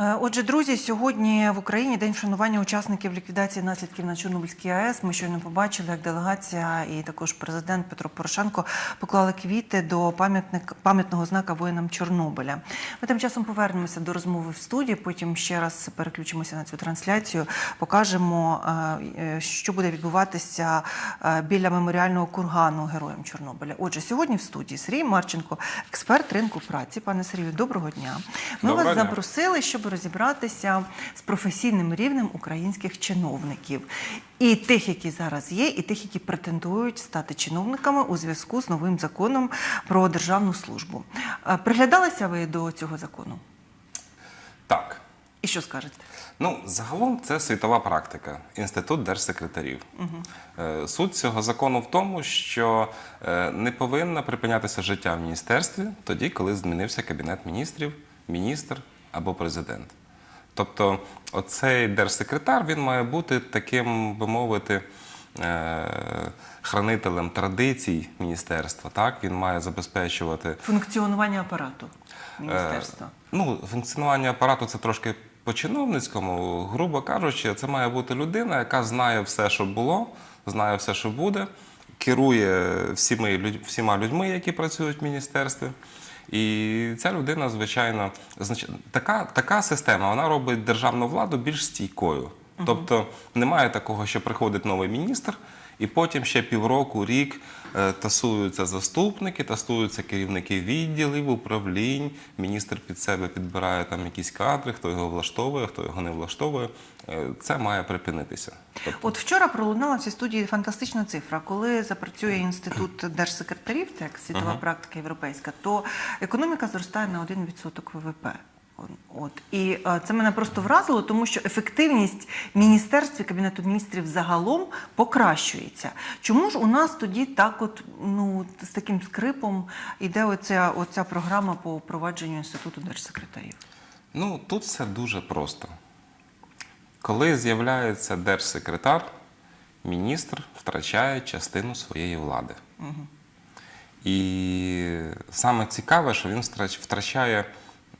Е, Отже, друзі, сьогодні в Україні день вшанування учасників ліквідації наслідків на Чорнобильській АЕС. Ми щойно побачили, як делегація і також президент Петро Порошенко поклали квіти до пам'ятного знака воїнам Чорнобиля. Ми тим часом повернемося до розмови в студії. Потім ще раз переключимося на цю трансляцію. Покажемо, е, е, що буде відбуватися біля меморіального кургану героям Чорнобиля. Отже, сьогодні в студії Сергій Марченко, експерт ринку праці. Пане Сергію, доброго дня. Ми Доброго вас дня. запросили, щоб розібратися з професійним рівнем українських чиновників. І тих, які зараз є, і тих, які претендують стати чиновниками у зв'язку з новим законом про державну службу. Е, Приглядалися ви до цього закону? Так. І що скажете? Ну, загалом це світова практика, інститут держсекретарів. Е, Суть цього закону в тому, що е, не повинно припинятися життя в міністерстві тоді, коли змінився кабінет міністрів, міністр або президент. Тобто, оцей держсекретар він має бути таким, би мовити, е, хранителем традицій міністерства. Так, він має забезпечувати Функціонування апарату міністерства. Е, Ну, функціонування апарату це трошки по-чиновницькому. Грубо кажучи, це має бути людина, яка знає все, що було, знає все, що буде, керує всіма людьми, які працюють в міністерстві. І ця людина, звичайно, така, така система вона робить державну владу більш стійкою. Тобто немає такого, що приходить новий міністр, і потім ще півроку, рік е, тасуються заступники, тасуються керівники відділів, управлінь. Міністр під себе підбирає там якісь кадри, хто його влаштовує, хто його не влаштовує. Е, Це має припинитися. Тобто, От вчора пролунала в цій студії фантастична цифра. Коли запрацює інститут держсекретарів, це як світова практика європейська, то економіка зростає на 1% ВВП. От і е, це мене просто вразило, тому що ефективність міністерств і кабінету міністрів загалом покращується. Чому ж у нас тоді так, от ну з таким скрипом іде оця, оця програма по впровадженню інституту держсекретарів? Ну, тут все дуже просто. Коли з'являється держсекретар, міністр втрачає частину своєї влади. І саме цікаве, що він втрач- втрачає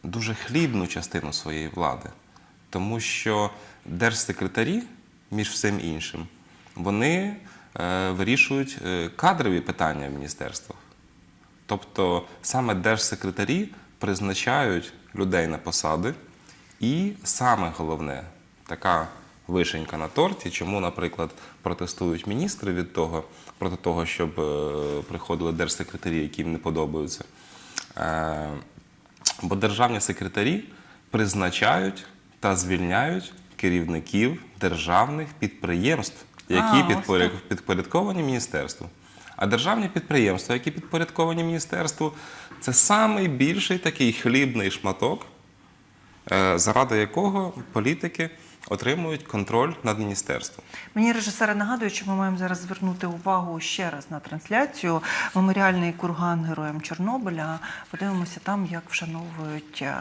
дуже хлібну частину своєї влади. Тому що держсекретарі, між всім іншим, вони е, вирішують е, кадрові питання в міністерствах. Тобто саме держсекретарі призначають людей на посади, і саме головне, така вишенька на торті, чому, наприклад, протестують міністри від того, проти того, щоб е, приходили держсекретарі, які їм не подобаються. Бо державні секретарі призначають та звільняють керівників державних підприємств, які А, підпоряд- підпорядковані міністерству. А державні підприємства, які підпорядковані міністерству, це самий більший такий хлібний шматок, е, заради якого політики отримують контроль над міністерством. Мені режисери нагадують, що ми маємо зараз звернути увагу ще раз на трансляцію. Меморіальний курган героям Чорнобиля. Подивимося там, як вшановують е,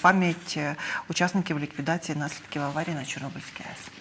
пам'ять е, учасників ліквідації наслідків аварії на Чорнобильській АЕС.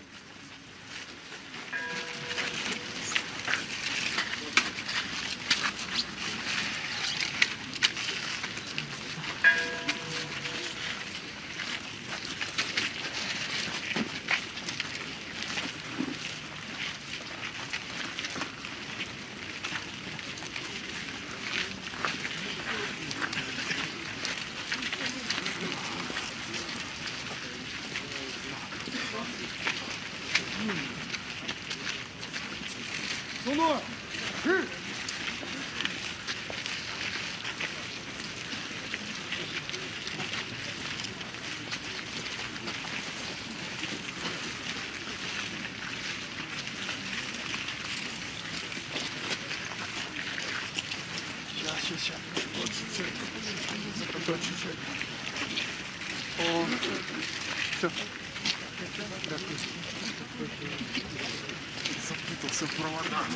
Все. Запутался в проводах.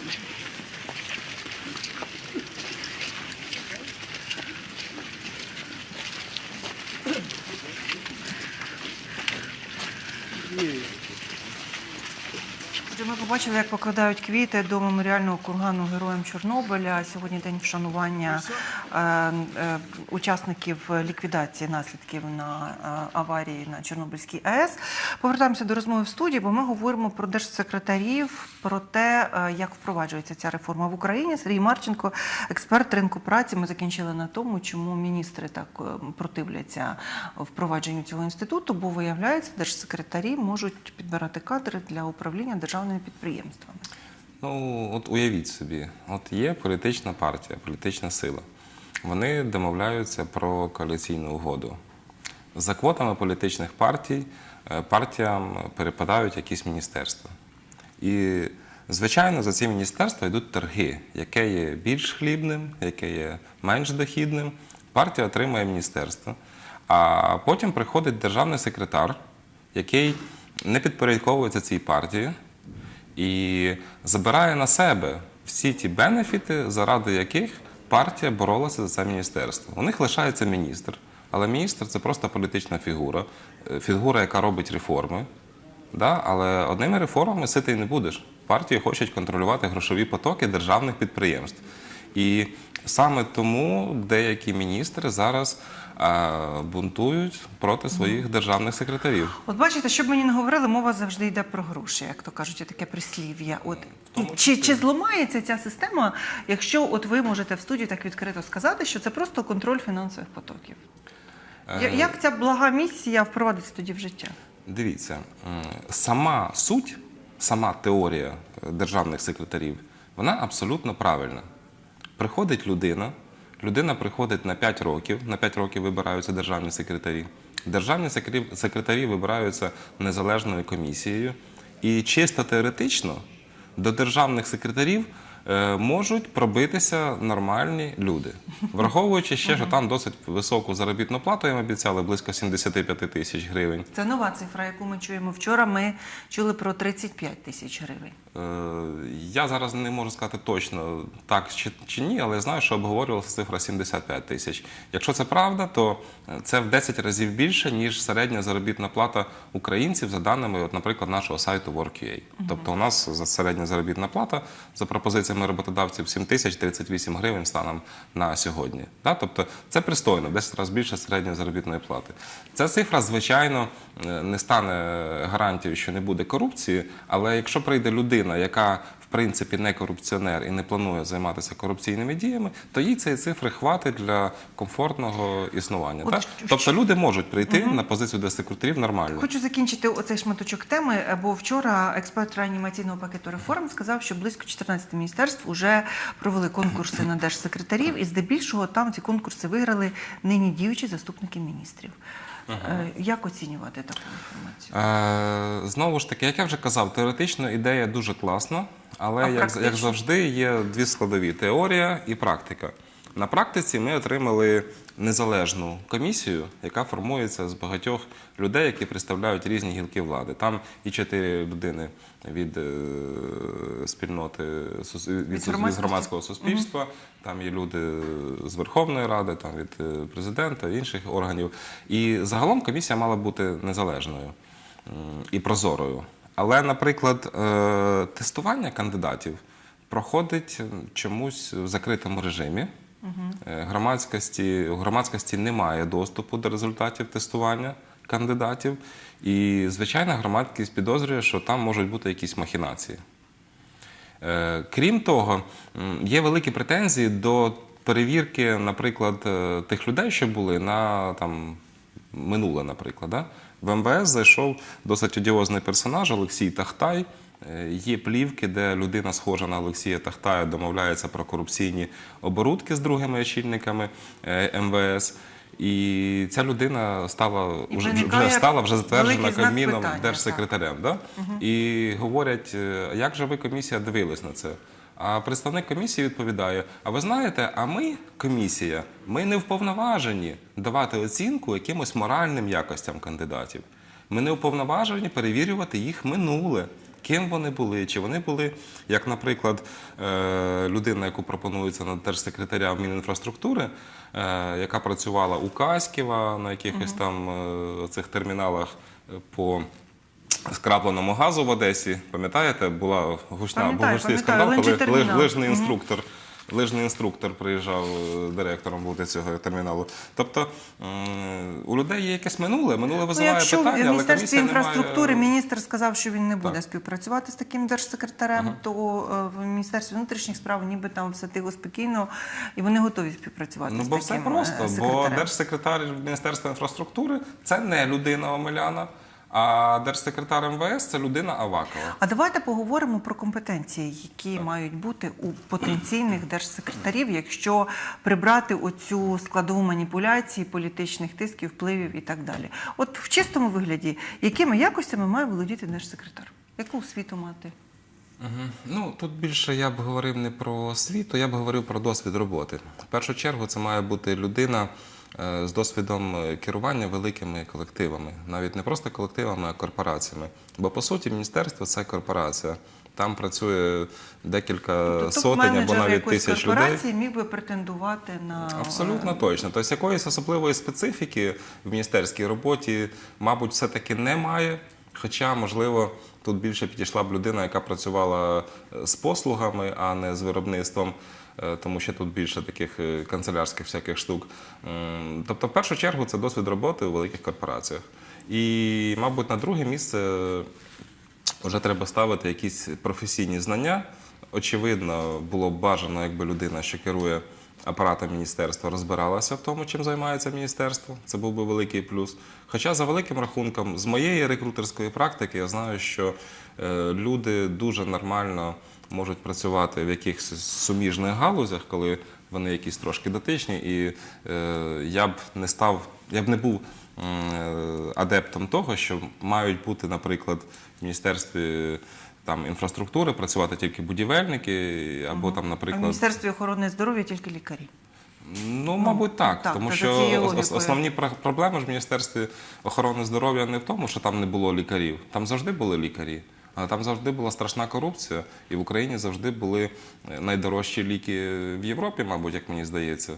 Ми побачили, як покладають квіти до меморіального кургану героям Чорнобиля. Сьогодні день вшанування учасників ліквідації наслідків на е, аварії на Чорнобильській АЕС. Повертаємося до розмови в студії, бо ми говоримо про держсекретарів, про те, е, як впроваджується ця реформа в Україні. Сергій Марченко, експерт ринку праці. Ми закінчили на тому, чому міністри так е, противляться впровадженню цього інституту, бо виявляється, держсекретарі можуть підбирати кадри для управління державними підприємствами. Ну, от уявіть собі, от є політична партія, політична сила. Вони домовляються про коаліційну угоду. За квотами політичних партій е, партіям перепадають якісь міністерства. І, звичайно, за ці міністерства йдуть торги, яке є більш хлібним, яке є менш дохідним. Партія отримує міністерство. А потім приходить державний секретар, який не підпорядковується цій партії і забирає на себе всі ті бенефіти, заради яких партія боролася за це міністерство. У них лишається міністр, але міністр це просто політична фігура, е, фігура, яка робить реформи. Але одними реформами сити не будеш. Партії хочуть контролювати грошові потоки державних підприємств. І саме тому деякі міністри зараз бунтують проти своїх державних секретарів. От бачите, щоб мені не говорили, мова завжди йде про гроші, як то кажуть, таке прислів'я. От чи, чи зламається ця система, якщо от ви можете в студії так відкрито сказати, що це просто контроль фінансових потоків? Як ця блага місія впровадиться тоді в життя? Дивіться, сама суть, сама теорія е, державних секретарів, вона абсолютно правильна. Приходить людина, людина приходить на 5 років, на 5 років вибираються державні секретарі. Державні секретарі- вибираються незалежною комісією. І чисто теоретично до державних секретарів е, можуть пробитися нормальні люди. Враховуючи ще, що там досить високу заробітну плату, їм обіцяли близько 75 тисяч гривень. Це нова цифра, яку ми чуємо вчора. Ми чули про 35 тисяч гривень. Е, Я зараз не можу сказати точно так чи, чи ні, але я знаю, що обговорювалася цифра 75 тисяч. Якщо це правда, то це в 10 разів більше, ніж середня заробітна плата українців за даними, от, наприклад, нашого сайту Work.ua. Тобто у нас за- середня заробітна плата за пропозиціями роботодавців 7 тисяч 38 гривень станом на сьогодні. Да? Тобто це пристойно, 10 разів більше середньої заробітної плати. Ця цифра, звичайно, е, не стане гарантією, що не буде корупції, але якщо прийде людина, яка в принципі не корупціонер і не планує займатися корупційними діями, то їй цієї цифри хватить для комфортного існування. От так? в- Тобто люди можуть прийти на позицію десекретарів нормально. Хочу закінчити оцей шматочок теми, бо вчора експерт реанімаційного пакету реформ сказав, що близько 14 міністерств вже провели конкурси на держсекретарів, і здебільшого там ці конкурси виграли нині діючі заступники міністрів. Е, Як оцінювати таку інформацію? Е, знову ж таки, як я вже казав, теоретично ідея дуже класна, але як, практично? як завжди є дві складові: теорія і практика. На практиці ми отримали незалежну комісію, яка формується з багатьох людей, які представляють різні гілки влади. Там і чотири людини від е, спільноти від, громадського суспільства. Там є люди з Верховної Ради, там від е, президента, інших органів. І загалом комісія мала бути незалежною і прозорою. Але, наприклад, е, тестування кандидатів проходить чомусь в закритому режимі. Е, Громадськості, громадськості немає доступу до результатів тестування кандидатів. І, звичайно, громадськість підозрює, що там можуть бути якісь махінації. Е, Крім того, є великі претензії до перевірки, наприклад, е, тих людей, що були на там, минуле, наприклад. Да? В МВС зайшов досить одіозний персонаж Олексій Тахтай. Е, Є плівки, де людина, схожа на Олексія Тахтая, домовляється про корупційні оборудки з другими очільниками е, МВС. І ця людина стала І вже, вже стала вже затверджена Кабміном питання, держсекретарем. Да? І говорять, е, як же ви комісія дивились на це? А представник комісії відповідає: А ви знаєте, а ми, комісія, ми не вповноважені давати оцінку якимось моральним якостям кандидатів. Ми не уповноважені перевірювати їх минуле. Ким вони були? Чи вони були, як, наприклад, е, людина, яку пропонується на держсекретаря в Мінінфраструктури, е, яка працювала у Каськіва на якихось там е, цих терміналах по скрапленому газу в Одесі. Пам'ятаєте, була гучна, був гучний скандал, коли лижний інструктор лижний інструктор приїжджав е, директором бути цього терміналу. Тобто у людей є якесь минуле, минуле Ну, визиває якщо в питання, але Міністерстві комісія не інфраструктури має... міністр сказав, що він не буде Так. співпрацювати з таким держсекретарем, то е, в Міністерстві внутрішніх справ ніби там все тихо спокійно, і вони готові співпрацювати Ну, з бо таким все просто, е, бо секретарем. держсекретар Міністерства інфраструктури це не людина Омеляна, а держсекретар МВС це людина Авакова. А давайте поговоримо про компетенції, які мають бути у потенційних держсекретарів, якщо прибрати оцю складову маніпуляції, політичних тисків, впливів і так далі. От в чистому вигляді, якими якостями має володіти держсекретар? Яку освіту мати? Мгм. Ну тут більше я б говорив не про освіту, я б говорив про досвід роботи. В першу чергу це має бути людина з досвідом е, керування великими колективами, навіть не просто колективами, а корпораціями. Бо по суті, міністерство це корпорація. Там працює декілька Тобто сотень або навіть тисяч людей. корпорації міг би претендувати на Абсолютно точно. Тобто якоїсь особливої специфіки в міністерській роботі, мабуть, все-таки немає. Хоча, можливо, тут більше підійшла б людина, яка працювала е, з послугами, а не з виробництвом, е, тому що тут більше таких е, канцелярських всяких штук. Тобто, в першу чергу, це досвід роботи у великих корпораціях. І, мабуть, на друге місце вже треба ставити якісь професійні знання. Очевидно, було б бажано, якби людина, що керує апаратом міністерства, розбиралася в тому, чим займається міністерство. Це був би великий плюс. Хоча, за великим рахунком, з моєї рекрутерської практики, я знаю, що е, люди дуже нормально можуть працювати в якихось суміжних галузях, коли вони якісь трошки дотичні, і е, я б не став, я б не був е, адептом того, що мають бути, наприклад, в міністерстві там інфраструктури працювати тільки будівельники, або там, А в Міністерстві охорони здоров'я тільки лікарі. Ну, мабуть, так. так, тому що основні пр- проблеми ж в Міністерстві охорони здоров'я не в тому, що там не було лікарів. Там завжди були лікарі. Але там завжди була страшна корупція, і в Україні завжди були е, найдорожчі ліки в Європі, мабуть, як мені здається.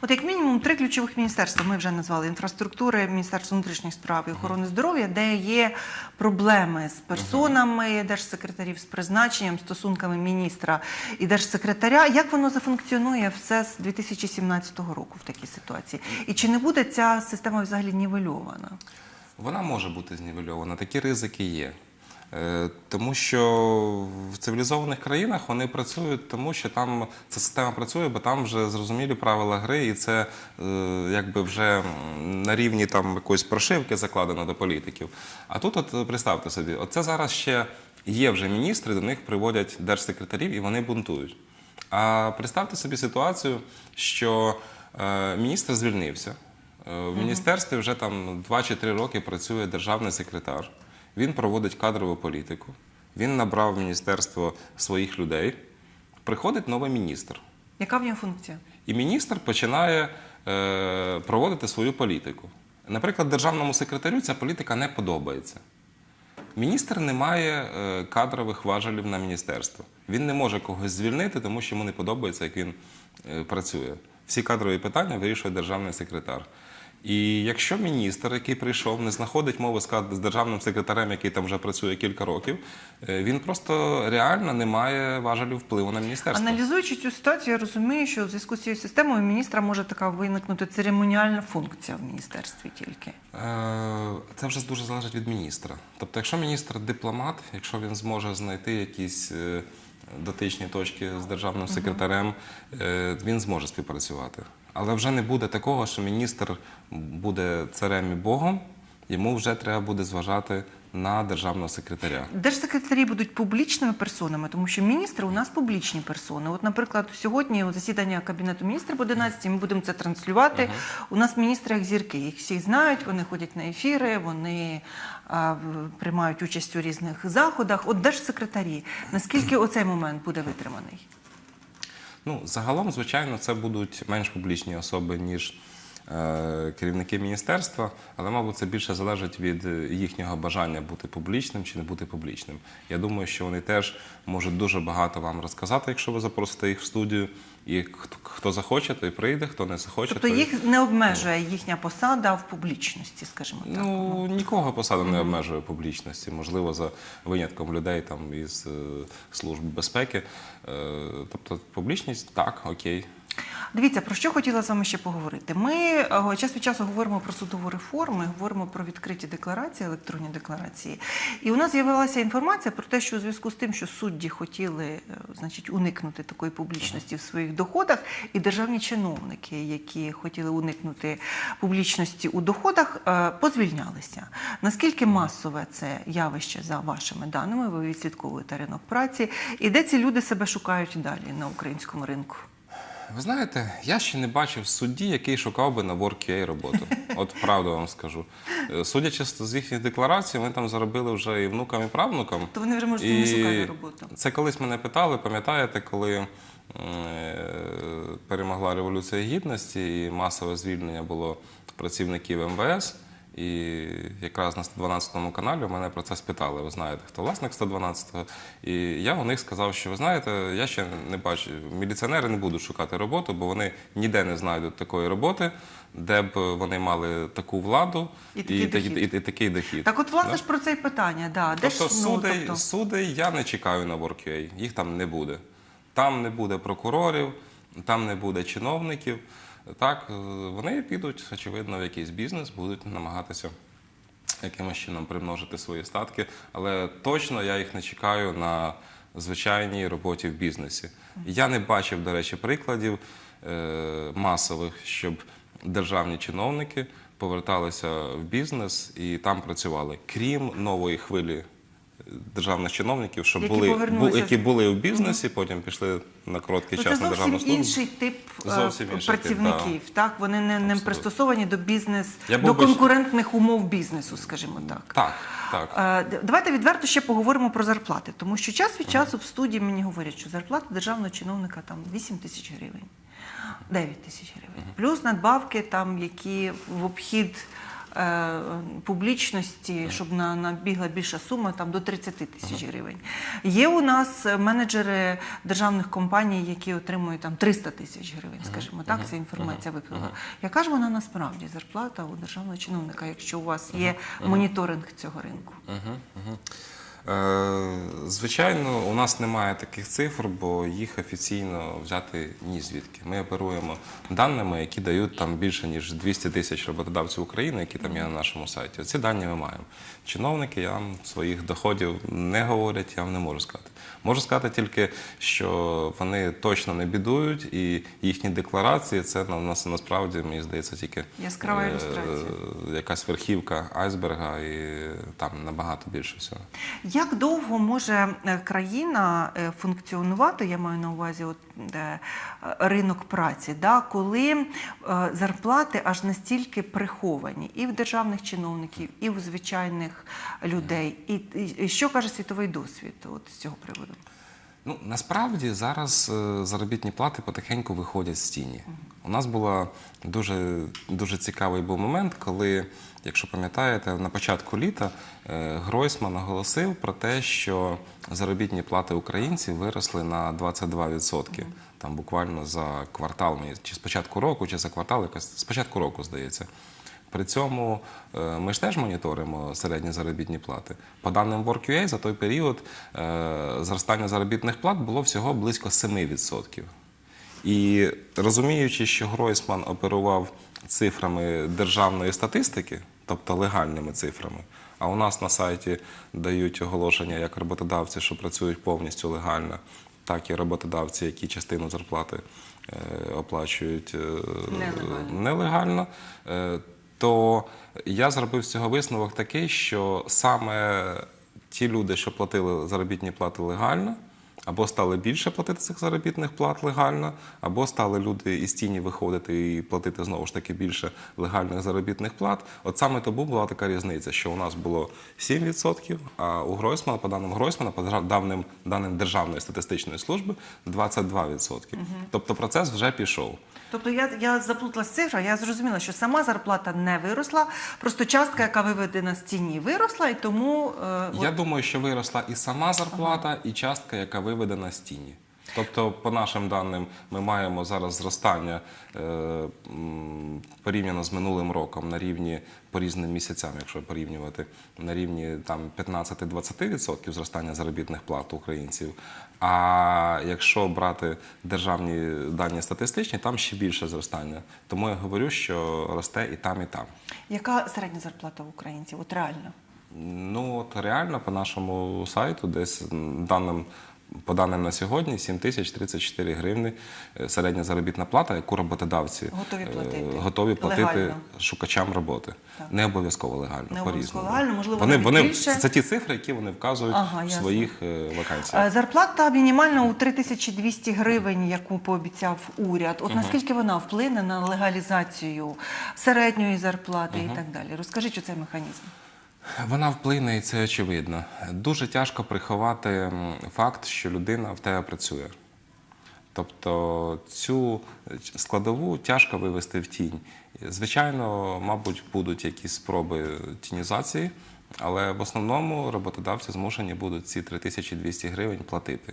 От як мінімум три ключових міністерства ми вже назвали інфраструктури, Міністерство внутрішніх справ і охорони здоров'я, де є проблеми з персонами держсекретарів, з призначенням, стосунками міністра і держсекретаря. Як воно зафункціонує все з 2017 року в такій ситуації? І чи не буде ця система взагалі нівельована? Вона може бути знівельована, такі ризики є. Е, Тому що в цивілізованих країнах вони працюють, тому що там ця система працює, бо там вже зрозумілі правила гри, і це е, якби вже на рівні там якоїсь прошивки закладено до політиків. А тут, от представте собі, оце зараз ще є вже міністри, до них приводять держсекретарів і вони бунтують. А представте собі ситуацію, що е, міністр звільнився. В міністерстві вже там 2 чи 3 роки працює державний секретар. Він проводить кадрову політику. Він набрав в міністерство своїх людей. Приходить новий міністр. Яка в нього функція? І міністр починає е, проводити свою політику. Наприклад, державному секретарю ця політика не подобається. Міністр не має е, кадрових важелів на міністерство. Він не може когось звільнити, тому що йому не подобається, як він е, працює. Всі кадрові питання вирішує державний секретар. І якщо міністр, який прийшов, не знаходить мови з з державним секретарем, який там вже працює кілька років, е, він просто реально не має важелів впливу на міністерство. Аналізуючи цю ситуацію, я розумію, що в зв'язку з цією системою міністра може така виникнути церемоніальна функція в міністерстві тільки. Е, Це вже дуже залежить від міністра. Тобто, якщо міністр дипломат, якщо він зможе знайти якісь е, дотичні точки з державним секретарем, він зможе співпрацювати. Але вже не буде такого, що міністр буде царем і Богом, йому вже треба буде зважати на державного секретаря. Держсекретарі будуть публічними персонами, тому що міністри у нас публічні персони. От, наприклад, сьогодні у засідання кабінету міністрів об 11 ми будемо це транслювати. У нас міністри як зірки, їх всі знають, вони ходять на ефіри, вони а, приймають участь у різних заходах. От держсекретарі, наскільки оцей момент буде витриманий? Ну, загалом, звичайно, це будуть менш публічні особи, ніж е, керівники міністерства, але, мабуть, це більше залежить від е, їхнього бажання бути публічним чи не бути публічним. Я думаю, що вони теж можуть дуже багато вам розказати, якщо ви запросите їх в студію. І хто, захоче, той прийде, хто не захоче, Тобто той... їх не обмежує їхня посада в публічності, скажімо так. Ну, нікого посада не обмежує в публічності. Можливо, за винятком людей там із служби служб безпеки. Е, тобто, публічність так, окей. Дивіться, про що хотіла з вами ще поговорити. Ми е, час від часу говоримо про судову реформу, говоримо про відкриті декларації, електронні декларації. І у нас з'явилася інформація про те, що у зв'язку з тим, що судді хотіли е, значить, уникнути такої публічності в своїх доходах, і державні чиновники, які хотіли уникнути публічності у доходах, е, позвільнялися. Наскільки масове це явище за вашими даними? Ви відслідковуєте ринок праці, і де ці люди себе шукають далі на українському ринку? Ви знаєте, я ще не бачив судді, який шукав би на WorkUA роботу. От правду вам скажу. Е, Судячи з їхніх декларацій, вони там заробили вже і внукам, і правнукам. То вони вже можуть і не шукати роботу. Це колись мене питали, пам'ятаєте, коли е, перемогла Революція Гідності і масове звільнення було працівників МВС. І якраз на 112 каналі мене про це спитали. Ви знаєте, хто власник 112-го? І я у них сказав, що ви знаєте, я ще не бачу, міліціонери не будуть шукати роботу, бо вони ніде не знайдуть такої роботи, де б вони мали таку владу І такий такі- дохід. і, і такий дохід. Так, от власне Да? ж про це й питання. Да. Де Тобто ж, ну, суди, тобто, суди я не чекаю на WorkUA, їх там не буде. Там не буде прокурорів, там не буде чиновників. Так, е, вони підуть, очевидно, в якийсь бізнес, будуть намагатися якимось чином примножити свої статки, але точно я їх не чекаю на звичайній роботі в бізнесі. Я не бачив, до речі, прикладів е, масових, щоб державні чиновники поверталися в бізнес і там працювали, крім нової хвилі державних чиновників, щоб Які були, повернулися бу- які були в бізнесі, потім пішли на короткий ну, це час на державну зовсім службу. інший тип е, Зовсім інший тип, працівників. Так, вони не, не Абсолютно. пристосовані до бізнес, Я до був би- конкурентних умов бізнесу, скажімо так. Так, так. Е, д- Давайте відверто ще поговоримо про зарплати, тому що час від часу в студії мені говорять, що зарплата державного чиновника там 8 тисяч гривень, 9 тисяч гривень. Плюс надбавки, там, які в обхід публічності, щоб набігла більша сума, там до 30 тисяч гривень. Є у нас е, менеджери державних компаній, які отримують там 300 тисяч гривень, скажімо так, ця інформація виплила. Яка ж вона насправді зарплата у державного чиновника, якщо у вас є моніторинг цього ринку? Е, Звичайно, у нас немає таких цифр, бо їх офіційно взяти ні звідки. Ми оперуємо даними, які дають там більше ніж 200 тисяч роботодавців України, які там є на нашому сайті. Ці дані ми маємо. Чиновники я вам своїх доходів не говорять, я вам не можу сказати. Можу сказати тільки, що вони точно не бідують, і їхні декларації це на нас насправді мені здається тільки Яскрава е, ілюстрація. якась верхівка айсберга, і там набагато більше всього. Як довго може е, країна е, функціонувати, я маю на увазі от, е, е, ринок праці, да, коли зарплати аж настільки приховані і в державних чиновників, і в звичайних людей? І, і, і що каже світовий досвід от, з цього приводу? Ну насправді зараз е, заробітні плати потихеньку виходять з тіні. У нас була дуже, дуже цікавий був момент, коли, якщо пам'ятаєте, на початку літа е, Гройсман оголосив про те, що заробітні плати українців виросли на 22%. Там буквально за квартал, чи з початку року, чи за квартал, якось з початку року, здається. При цьому е, ми ж теж моніторимо середні заробітні плати. По даним WorkUA, за той період е, зростання заробітних плат було всього близько 7%. І розуміючи, що Гройсман оперував цифрами державної статистики, тобто легальними цифрами, а у нас на сайті дають оголошення як роботодавці, що працюють повністю легально, так і роботодавці, які частину зарплати е, оплачують Нелегально. нелегально, то я зробив з цього висновок такий, що саме ті люди, що платили заробітні плати легально, Або стали більше платити цих заробітних плат легально, або стали люди із тіні виходити і платити знову ж таки більше легальних заробітних плат. От саме тому була така різниця, що у нас було 7%, а у Гройсмана, по даним Гройсмана, по даним, даним Державної статистичної служби 22%. Тобто процес вже пішов. Тобто я, я заплуталась в цифрах, я зрозуміла, що сама зарплата не виросла, просто частка, яка виведена з тіні, виросла, і тому е, Я от- думаю, що виросла і сама зарплата, і частка, яка виведена з тіні. Тобто, по нашим даним, ми маємо зараз зростання е, порівняно з минулим роком на рівні по різним місяцям, якщо порівнювати, на рівні 15-20% зростання заробітних плат українців. А якщо брати державні дані статистичні, там ще більше зростання. Тому я говорю, що росте і там, і там. яка середня зарплата українців? От реально. Ну от реально по нашому сайту, десь даним. По даним на сьогодні 7 тисяч 34 гривни е, середня заробітна плата, яку роботодавці Готові е, платити. готові платити шукачам роботи. Так. Не обов'язково легально. Не обов'язково легально, можливо, вони, вони, більше. Це ті цифри, які вони вказують Ага, в своїх е, вакансіях. Зарплата мінімальна у 3200 гривень, яку пообіцяв уряд. От наскільки вона вплине на легалізацію середньої зарплати і так далі? Розкажіть про цей механізм. Вона вплине, і це очевидно. Дуже тяжко приховати факт, що людина в тебе працює. Тобто цю складову тяжко вивести в тінь. Звичайно, мабуть, будуть якісь спроби тінізації, але в основному роботодавці змушені будуть ці 3200 гривень платити.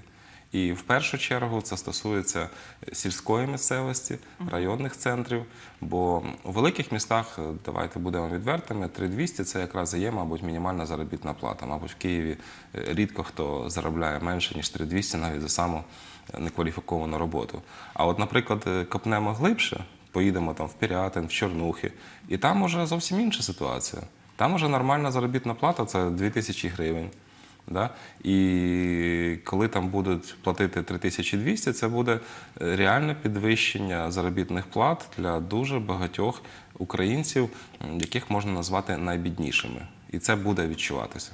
І в першу чергу це стосується сільської місцевості, районних центрів. Бо у великих містах, давайте будемо відвертими, 3200 це якраз і є, мабуть, мінімальна заробітна плата. Мабуть, в Києві е, рідко хто заробляє менше, ніж 3200 навіть за саму некваліфіковану роботу. А от, наприклад, е, копнемо глибше, поїдемо там в Пірятин, в Чорнухи, і там уже зовсім інша ситуація. Там уже нормальна заробітна плата це 2000 гривень. Да? І коли там будуть платити 3200, це буде е, реальне підвищення заробітних плат для дуже багатьох українців, яких можна назвати найбіднішими. І це буде відчуватися.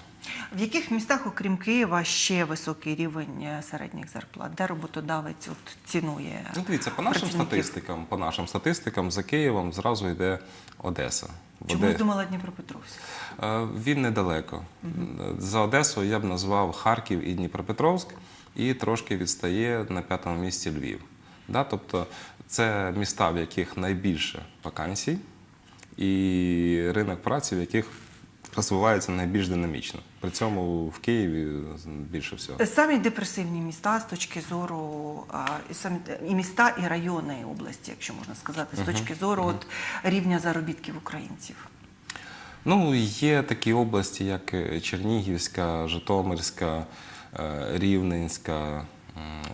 В яких містах, окрім Києва, ще високий рівень е, середніх зарплат? Де роботодавець от цінує? Ну, дивіться, по нашим працівників? статистикам, по нашим статистикам за Києвом зразу йде Одеса. Чому Оде- думала Дніпропетровськ? Е, Він недалеко. За Одесу я б назвав Харків і Дніпропетровськ, і трошки відстає на п'ятому місці Львів. Да? Тобто це міста, в яких найбільше вакансій, і ринок праці, в яких розвивається найбільш динамічно. При цьому в Києві більше всього. Самі депресивні міста з точки зору і і міста, і райони області, якщо можна сказати, з точки зору от, рівня заробітків українців. Ну, є такі області, як е, Чернігівська, Житомирська, е, Рівненська,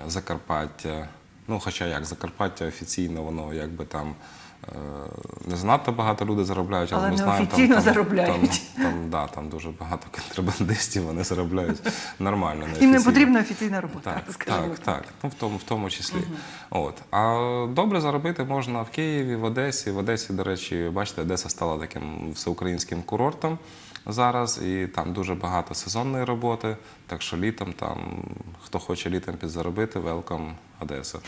Закарпаття. Ну, хоча як Закарпаття офіційно, воно якби там е, не занадто багато людей заробляють, але, Але ми знаємо, неофіційно там, заробляють. Там, там, да, там дуже багато контрабандистів, вони заробляють нормально. Їм не потрібна офіційна робота, Так, скажімо так, так. Ну, в тому, в тому числі. От. А добре заробити можна в Києві, в Одесі. В Одесі, до речі, бачите, Одеса стала таким всеукраїнським курортом зараз, і там дуже багато сезонної роботи. Так що літом там, хто хоче літом підзаробити, велкам Одеса.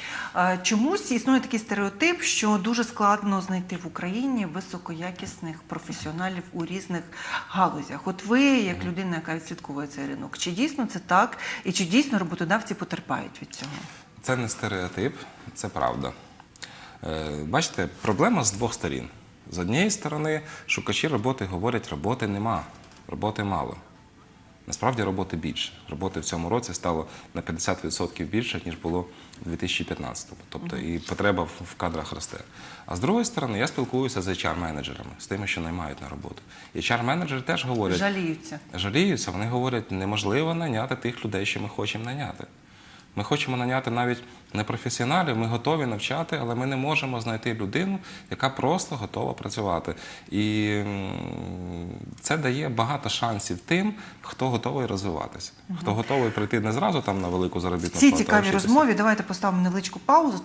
Чомусь існує такий стереотип, що дуже складно знайти в Україні високоякісних професіоналів у різних галузях. От ви, як людина, яка відслідковує цей ринок, чи дійсно це так, і чи дійсно роботодавці потерпають від цього? Це не стереотип, це правда. Е, Бачите, проблема з двох сторін. З однієї сторони, шукачі роботи говорять, роботи нема, роботи мало. Насправді роботи більше. Роботи в цьому році стало на 50% більше, ніж було у 2015-му. Тобто і потреба в в кадрах росте. А з другої сторони, я спілкуюся з HR-менеджерами, з тими, що наймають на роботу. І HR-менеджери теж говорять, Жаліються. жаліються, вони говорять, неможливо наняти тих людей, що ми хочемо наняти. Ми хочемо наняти навіть не професіоналів, ми готові навчати, але ми не можемо знайти людину, яка просто готова працювати. І це дає багато шансів тим, хто готовий розвиватися, хто готовий прийти не зразу там на велику заробітну В цій цікавій розмові давайте поставимо невеличку паузу.